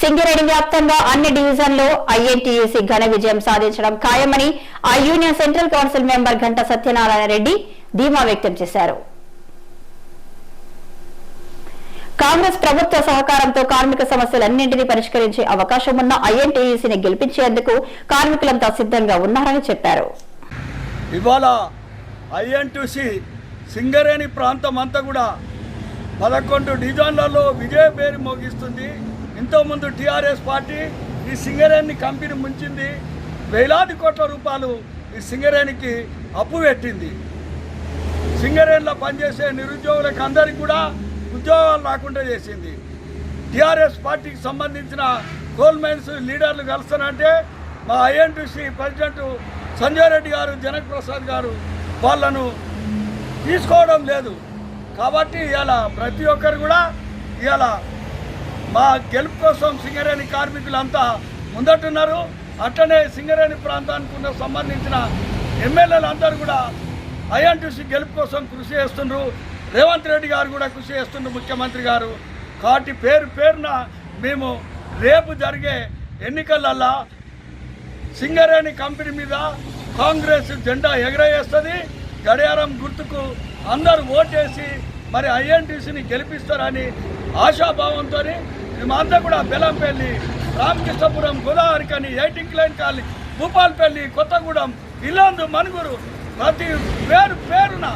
సింగరేణి వ్యాప్తంగా అన్ని డివిజన్లో ఐఎన్టీయూసీ ఘన విజయం సాధించడం ఖాయమని ఆ యూనియన్ సెంట్రల్ కౌన్సిల్ మెంబర్ గంట సత్యనారాయణ రెడ్డి ధీమా వ్యక్తం చేశారు. కాంగ్రెస్ ప్రభుత్వ సహకారంతో కార్మిక సమస్యలన్నింటినీ పరిష్కరించే అవకాశం ఉన్న ఐఎన్టీయూసీని గెలిపించేందుకు కార్మికులంతా సిద్ధంగా ఉన్నారని చెప్పారు. ఇవాళ ఐఎన్టీసీ సింగరేణి ప్రాంతం అంతా కూడా పదకొండు డిజైన్లలో విజయ పేరు మోగిస్తుంది. ఇంతకుముందు టీఆర్ఎస్ పార్టీ ఈ సింగరేణి కంపెనీ ముంచింది. వేలాది కోట్ల రూపాయలు ఈ సింగరేణికి అప్పు పెట్టింది. సింగరేణిలో పనిచేసే నిరుద్యోగులకు అందరికీ కూడా ఉద్యోగాలు రాకుండా చేసింది. టీఆర్ఎస్ పార్టీకి సంబంధించిన కోల్ మైన్స్ లీడర్లు కలుస్తానంటే మా ఐఎన్టీసీ ప్రెసిడెంట్ సంజయ్ రెడ్డి గారు జనక్ ప్రసాద్ గారు వాళ్ళను తీసుకోవడం లేదు. కాబట్టి ఇవాళ ప్రతి ఒక్కరు కూడా ఇవాళ మా గెలుపు కోసం సింగరేణి కార్మికులంతా ముందట్టున్నారు అట్లనే సింగరేణి ప్రాంతానికి సంబంధించిన ఎమ్మెల్యేలు అందరూ కూడా ఐఎన్టీసీ గెలుపు కోసం కృషి చేస్తున్నారు రేవంత్ రెడ్డి గారు కూడా కృషి చేస్తున్నారు ముఖ్యమంత్రి గారు. కాబట్టి పేరు పేరున మేము రేపు జరిగే ఎన్నికలల్లా సింగరేణి కంపెనీ మీద కాంగ్రెస్ జెండా ఎగరేస్తుంది. గడియారం గుర్తుకు అందరూ ఓటేసి మరి ఐఎన్టీసీని గెలిపిస్తారని ఆశాభావంతో మేమంతా కూడా బెలంపల్లి రామకృష్ణపురం గోదావరికని ఎయిటింగ్ లైన్ కాలి భూపాల్పల్లి కొత్తగూడెం ఇల్లందు మనుగురు ప్రతి పేరు పేరున